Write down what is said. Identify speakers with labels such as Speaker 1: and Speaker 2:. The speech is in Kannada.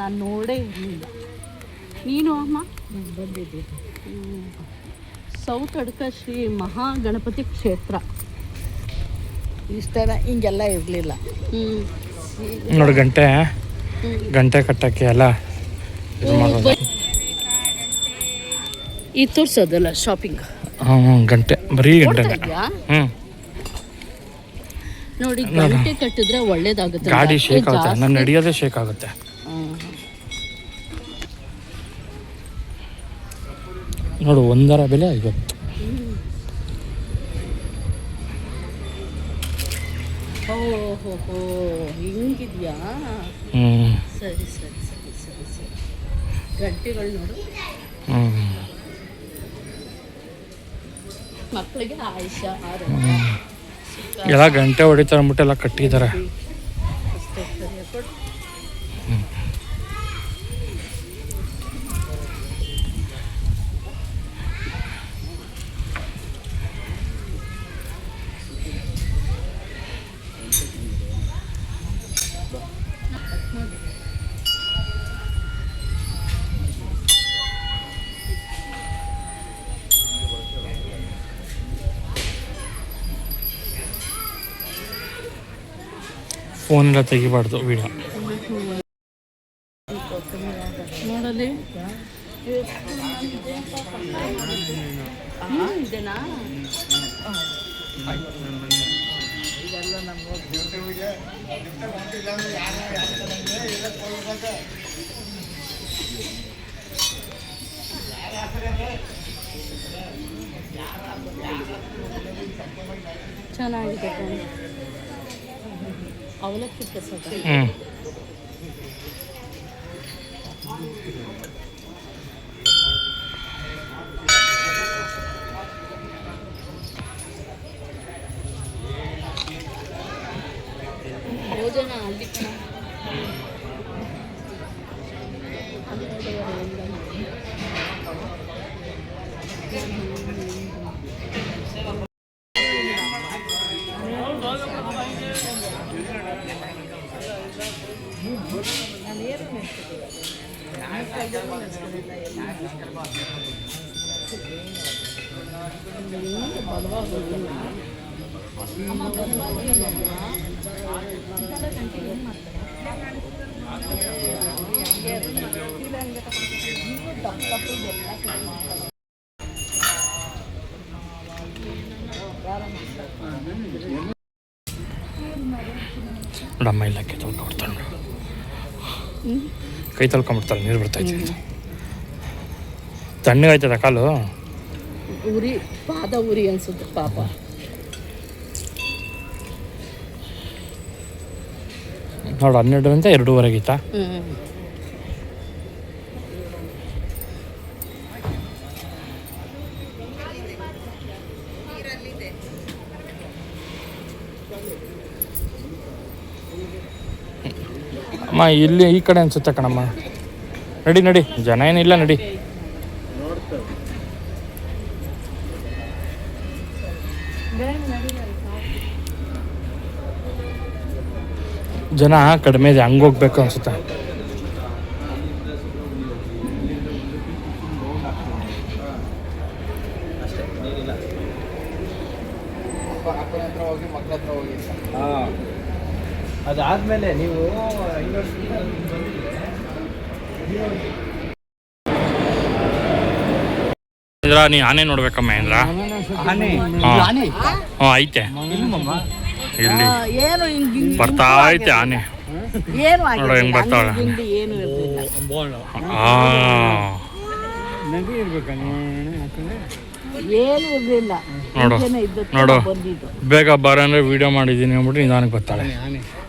Speaker 1: ನಾನು ನೋಡೇ ಇರಲಿಲ್ಲ. ನೀನು ಅಮ್ಮ?
Speaker 2: ಬಂದಿದ್ದೆ.
Speaker 1: ಸೌತ್ ಅಡ್ಕ ಶ್ರೀ ಮಹಾಗಣಪತಿ ಕ್ಷೇತ್ರ.
Speaker 2: ಇಷ್ಟ ಹಿಂಗೆಲ್ಲ ಇರಲಿಲ್ಲ.
Speaker 1: ಹ್ಞೂ
Speaker 3: ನೋಡಿ ಗಂಟೆ ಗಂಟೆ ಕಟ್ಟಕ್ಕೆ ಎಲ್ಲ ಮಾಡೋದು.
Speaker 1: ಈ ತೋರ್ಸೋದಲ್ಲ ಶಾಪಿಂಗ್
Speaker 3: ಹ್ಞೂ ಗಂಟೆ ಬರೀ ಗಂಟೆ ಹ್ಞೂ
Speaker 1: ನೋಡಿ ಗಂಟೆ ಕಟ್ಟಿದ್ರೆ ಒಳ್ಳೇದಾಗುತ್ತೆ.
Speaker 3: ಗಾಡಿ ಶೇಕ್ ಆಗುತ್ತೆ. ನಾನು ನಡೆಯೋದೇ ಶೇಕ್ ಆಗುತ್ತೆ. ನೋಡು ಒಂದರ ಬೆಲೆ ಐವತ್ತು.
Speaker 1: ಹಿಂಗಿದ್ಯಾ? ಸರಿ ಸರಿ ಸರಿ ಸರಿ ಸರಿ. ನೋಡು. ಮಕ್ಕಳಿಗೆ ಆಯುಷ್ಯ
Speaker 3: ಎಲ್ಲ ಗಂಟೆ ಹೊಡಿತಾರೆ ಅಂದ್ಬಿಟ್ಟು ಎಲ್ಲ ಕಟ್ಟಿದ್ದಾರೆ ಫೋನೆಲ್ಲ ತೆಗಿಬಾರ್ದು ವಿಡಿಯೋ.
Speaker 1: ನೋಡಲಿ ಹ್ಮ್, Avına külpesi de. 응. Yolcana
Speaker 3: aldık
Speaker 1: mı? Hadi de
Speaker 3: ನೋಡಮ್ಮ ಇಲ್ಲ ಕೈ ತೊಳ್ಕೊಂಬಿಡ್ತಾಳೆ ನೋಡು ಕೈ ತೊಳ್ಕೊಂಬಿಡ್ತಾಳೆ ನೀರು ಬರ್ತೈತೆ ಅಂತ ತಣ್ಣಗಾಯ್ತದ ಕಾಲು?
Speaker 1: ಉರಿ ಪಾದ ಉರಿ ಅನ್ಸುತ್ತೆ ಪಾಪ.
Speaker 3: ನೋಡು ಹನ್ನೆರಡರಿಂದ ಎರಡೂವರೆಗೆ ಅಮ್ಮ ಇಲ್ಲಿ ಈ ಕಡೆ ಅನ್ಸುತ್ತೆ ಕಣಮ್ಮ. ನಡಿ ನಡಿ. ಜನ ಏನಿಲ್ಲ ನಡಿ. ಜನ ಕಡಿಮೆ ಇದೆ ಹಂಗೆ ಹೋಗ್ಬೇಕು ಅನ್ಸುತ್ತೆ.
Speaker 4: ಅದಾದ್ಮೇಲೆ ನೀವು
Speaker 3: ಮಹೇಂದ್ರ ನೀ ಆನೆ ನೋಡ್ಬೇಕ ಮಹೇಂದ್ರ ಹಾ. ಐತೆ. ಇಲ್ಲಿ.
Speaker 1: ಏನು ಹಿಂಗ್ ಹಿಂಗ್
Speaker 3: ಬರ್ತಾ ಐತೆ ಆನೆ.
Speaker 1: ಏನು
Speaker 3: ನೋಡು ಹೆಂಗ್
Speaker 1: ಬರ್ತಾಳ
Speaker 3: ನೋಡು ನೋಡು. ಬೇಗ ಬರ ಅಂದ್ರೆ ವಿಡಿಯೋ ಮಾಡಿದ್ದೀನಿ ಅಂದ್ಬಿಟ್ಟು ನಿಧಾನಕ್ಕೆ ಬರ್ತಾಳೆ.